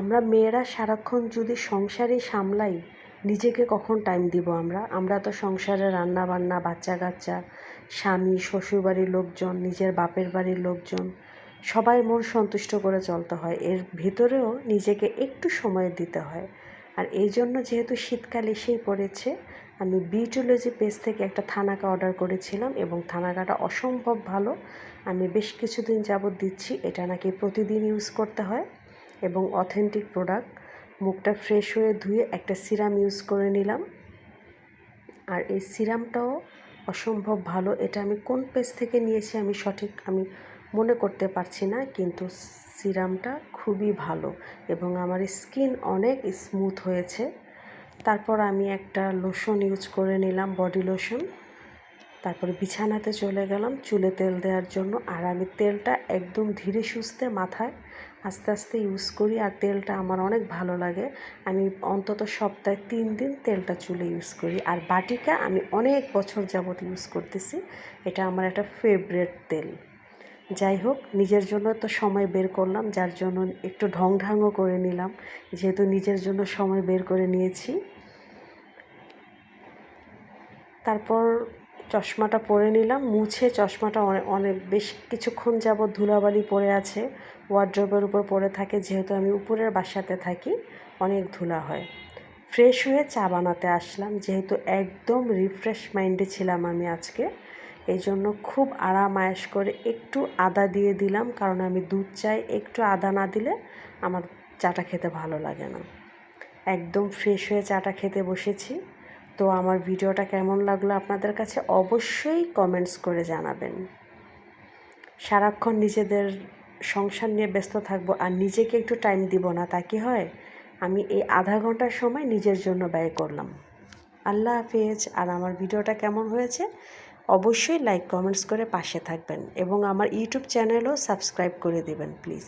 আমরা মেয়েরা সারাক্ষণ যদি সংসারই সামলাই, নিজেকে কখন টাইম দিব আমরা? আমরা তো সংসারে রান্না বান্না বাচ্চা কাচ্চা স্বামী, শ্বশুরবাড়ির লোকজন, নিজের বাপের বাড়ির লোকজন, সবাই মন সন্তুষ্ট করে চলতে হয়। এর ভিতরেও নিজেকে একটু সময় দিতে হয়। আর এই জন্য যেহেতু শীতকাল এসেই পড়েছে, আমি বিউটোলজি পেজ থেকে একটা থানাকা অর্ডার করেছিলাম এবং থানাকাটা অসম্ভব ভালো। আমি বেশ কিছুদিন যাবৎ দিচ্ছি, এটা নাকি প্রতিদিন ইউজ করতে হয়। এবং অথেন্টিক প্রোডাক্ট। মুখটা ফ্রেশ হয়ে ধুয়ে একটা সিরাম ইউজ করে নিলাম। আর এই সিরামটাও অসম্ভব ভালো। এটা আমি কোন পেজ থেকে নিয়েছি আমি সঠিক আমি মনে করতে পারছি না, কিন্তু সিরামটা খুবই ভালো এবং আমার স্কিন অনেক স্মুথ হয়েছে। তারপর আমি একটা লোশন ইউজ করে নিলাম, বডি লোশন। তারপরে বিছানাতে চলে গেলাম চুলে তেল দেওয়ার জন্য। আর আমি তেলটা একদম ধীরে সুস্থে মাথায় আস্তে আস্তে ইউজ করি আর তেলটা আমার অনেক ভালো লাগে। আমি অন্তত সপ্তাহে তিন দিন তেলটা চুলে ইউজ করি। আর বাটিকা আমি অনেক বছর যাবৎ ইউজ করতেছি। এটা আমার একটা ফেভারেট তেল। যাই হোক, নিজের জন্য তো সময় বের করলাম, যার জন্য একটু ঢং ঢাংও করে নিলাম। যেহেতু নিজের জন্য সময় বের করে নিয়েছি। তারপর চশমাটা পরে নিলাম, মুছে চশমাটা অনেক অনেক বেশ কিছুক্ষণ যাবৎ ধুলাবালি পড়ে আছে ওয়ার্ড্রপের উপর পড়ে থাকে, যেহেতু আমি উপরের বাসাতে থাকি, অনেক ধুলা হয়। ফ্রেশ হয়ে চা বানাতে আসলাম, যেহেতু একদম রিফ্রেশ মাইন্ডে ছিলাম আমি আজকে এই জন্য খুব আরাম আয়েস করে একটু আদা দিয়ে দিলাম, কারণ আমি দুধ চাই, একটু আদা না দিলে আমার চাটা খেতে ভালো লাগে না। একদম ফ্রেশ হয়ে চাটা খেতে বসেছি। তো আমার ভিডিওটা কেমন লাগল আপনাদের কাছে অবশ্যই কমেন্টস করে জানাবেন। সারাক্ষণ নিজেদের সংসার নিয়ে ব্যস্ত থাকব আর নিজেকে একটু টাইম দিব না, তা কি হয়? আমি এই আধা ঘণ্টার সময় নিজের জন্য ব্যয় করলাম। আল্লাহ হাফেজ। আর আমার ভিডিওটা কেমন হয়েছে? অবশ্যই লাইক কমেন্টস করে পাশে থাকবেন এবং আমার ইউটিউব চ্যানেলও সাবস্ক্রাইব করে দেবেন প্লিজ